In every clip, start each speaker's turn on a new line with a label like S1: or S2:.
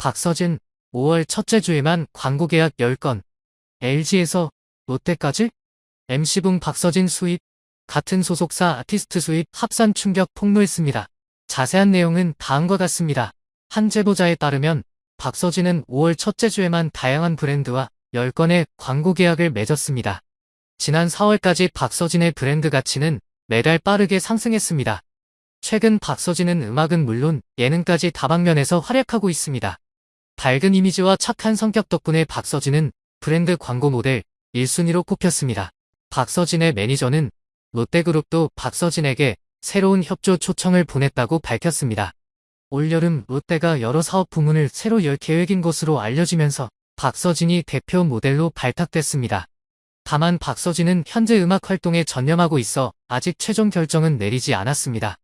S1: 박서진 5월 첫째 주에만 광고 계약 10건. LG에서 롯데까지? MC붕 박서진 수입. 같은 소속사 아티스트 수입 합산 충격 폭로했습니다. 자세한 내용은 다음과 같습니다. 한 제보자에 따르면 박서진은 5월 첫째 주에만 다양한 브랜드와 10건의 광고 계약을 맺었습니다. 지난 4월까지 박서진의 브랜드 가치는 매달 빠르게 상승했습니다. 최근 박서진은 음악은 물론 예능까지 다방면에서 활약하고 있습니다. 밝은 이미지와 착한 성격 덕분에 박서진은 브랜드 광고 모델 1순위로 꼽혔습니다. 박서진의 매니저는 롯데그룹도 박서진에게 새로운 협조 초청을 보냈다고 밝혔습니다. 올여름 롯데가 여러 사업 부문을 새로 열 계획인 것으로 알려지면서 박서진이 대표 모델로 발탁됐습니다. 다만 박서진은 현재 음악 활동에 전념하고 있어 아직 최종 결정은 내리지 않았습니다.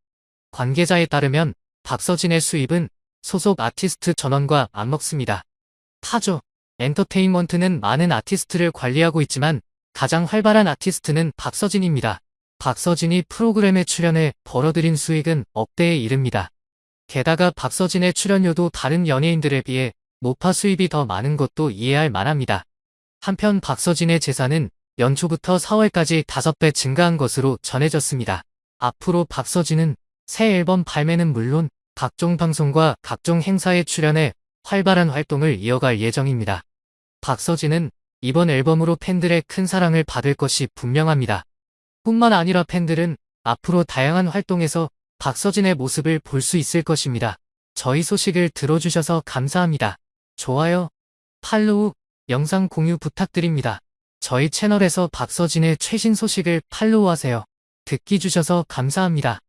S1: 관계자에 따르면 박서진의 수입은 소속 아티스트 전원과 안 먹습니다. 타조, 엔터테인먼트는 많은 아티스트를 관리하고 있지만 가장 활발한 아티스트는 박서진입니다. 박서진이 프로그램에 출연해 벌어들인 수익은 억대에 이릅니다. 게다가 박서진의 출연료도 다른 연예인들에 비해 노파 수입이 더 많은 것도 이해할 만합니다. 한편 박서진의 재산은 연초부터 4월까지 5배 증가한 것으로 전해졌습니다. 앞으로 박서진은 새 앨범 발매는 물론 각종 방송과 각종 행사에 출연해 활발한 활동을 이어갈 예정입니다. 박서진은 이번 앨범으로 팬들의 큰 사랑을 받을 것이 분명합니다. 뿐만 아니라 팬들은 앞으로 다양한 활동에서 박서진의 모습을 볼 수 있을 것입니다. 저희 소식을 들어주셔서 감사합니다. 좋아요, 팔로우, 영상 공유 부탁드립니다. 저희 채널에서 박서진의 최신 소식을 팔로우하세요. 듣기 주셔서 감사합니다.